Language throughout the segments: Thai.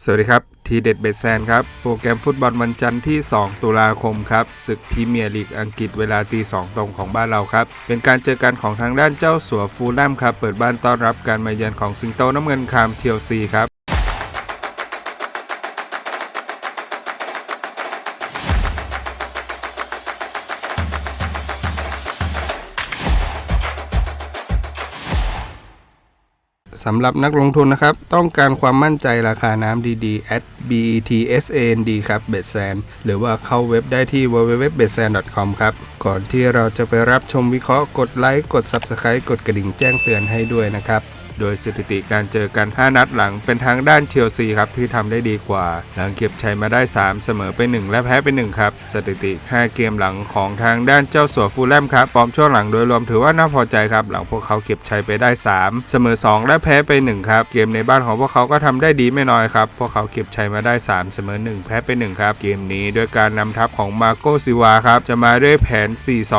สวัสดีครับ ทีเด็ดเบสแซนครับ โปรแกรมฟุตบอลวันจันทร์ที่ 2 ตุลาคมครับศึกพรีเมียร์ลีกอังกฤษเวลาตี2ตรงของบ้านเราครับ เป็นการเจอกันของทางด้านเจ้าสัวฟูลแลมครับ เปิดบ้านต้อนรับการมาเยือนของสิงโตน้ำเงินคามเชลซีครับ สำหรับนักลงทุนนะครับ ต้องการความมั่นใจราคาน้ำดีๆ at betsand ครับเบสแซนหรือว่าเข้าเว็บได้ที่ www.betsan.com ครับ ก่อนที่เราจะไปรับชมวิเคราะห์กดไลค์ กด Subscribe กดกระดิ่งแจ้งเตือนให้ด้วยนะครับ โดยสถิติการเจอกัน 5 นัดหลังเป็นทางด้านเชลซีครับที่ทำได้ดีกว่า หลังเก็บชัยมาได้ 3 เสมอไป 1 และแพ้ไป 1 ครับ สถิติ 5 เกมหลังของทางด้านเจ้าสัวฟูลแลมครับฟอร์มช่วงหลังโดยรวมถือว่าน่าพอใจครับ หลังพวกเขาเก็บชัยไปได้ 3 เสมอ 2 และแพ้ไป 1 ครับ เกมในบ้านของพวกเขาก็ทำได้ดีไม่น้อยครับ พวกเขาเก็บชัยมาได้ 3 เสมอ 1 แพ้ไป 1 ครับ เกมนี้ด้วยการนำทัพของมาโกซิวาครับจะมาด้วยแผน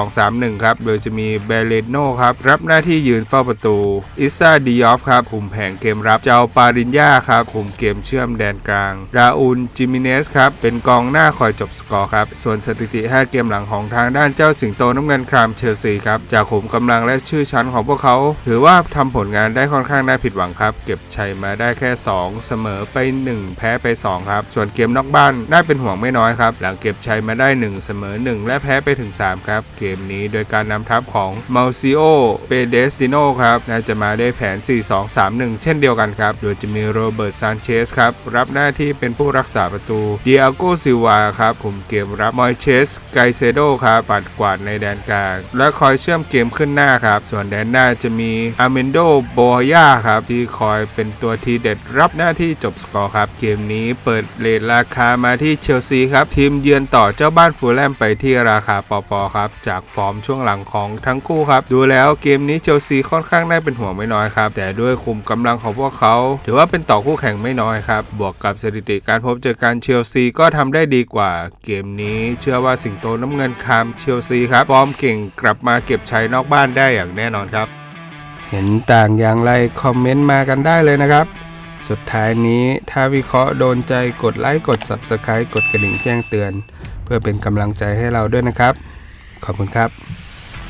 4-2-3-1 ครับ โดยจะมีเบเลโนครับรับหน้าที่ยืนเฝ้าประตู อิซาดิยอฟครับ คุมแผงเกมรับ เจ้าปารินยาครับ คุมเกมเชื่อมแดนกลาง ราอูลจิมิเนสครับ เป็นกองหน้าคอยจบสกอร์ครับ ส่วนสถิติ 5 เกมหลังของทางด้านเจ้าสิงโตน้ำเงินครามเชลซีครับ จากขุมกำลังและชื่อชั้นของพวกเขา ถือว่าทำผลงานได้ค่อนข้างน่าผิดหวังครับ เก็บชัยมาได้แค่ 2 เสมอไป 1 แพ้ไป 2 ครับ ส่วนเกมนอกบ้านน่าเป็นห่วงไม่น้อยครับ หลังเก็บชัยมาได้ 1 เสมอ 1 และแพ้ไปถึง 3 ครับ เกมนี้โดยการนำทัพของมาซิโอ เปเดสติโนครับ น่าจะมาได้แผน4-2-3-1 เช่นเดียวกันครับ โดยจะมีโรเบิร์ตซานเชสครับ รับหน้าที่เป็นผู้รักษาประตูเดียโกซิวาครับคุมเกมรับมอยเชสไกเซโดครับปัดกวาดในแดนกลาง และคอยเชื่อมเกมขึ้นหน้าครับ ส่วนแดนหน้าจะมีอาเมนโดโบยาครับ ที่คอยเป็นตัวทีเด็ดรับหน้าที่จบสกอร์ครับ เกมนี้เปิดเลทราคามาที่เชลซีครับทีมเยือนต่อเจ้าบ้านฟูลแลมไปที่ราคาปอปอครับจากฟอร์มช่วงหลังของทั้งคู่ครับ ดูแล้วเกมนี้เชลซีค่อนข้างน่าเป็นห่วงไม่น้อยครับแต่แต่ด้วยคุมกำลังของพวกเขา ถือว่าเป็นต่อคู่แข่งไม่น้อยครับ บวกกับสถิติการพบเจอกันเชลซีก็ทำได้ดีกว่า เกมนี้เชื่อว่าสิงโตน้ำเงินคามเชลซีครับฟอร์มเก่งกลับมาเก็บชัยนอกบ้านได้อย่างแน่นอนครับ เห็นต่างอย่างไรคอมเมนต์มากันได้เลยนะครับสุดท้ายนี้ถ้าวิเคราะห์โดนใจกดไลค์กด Subscribe กดกระดิ่งแจ้งเตือน เพื่อเป็นกำลังใจให้เราด้วยนะครับ ขอบคุณครับ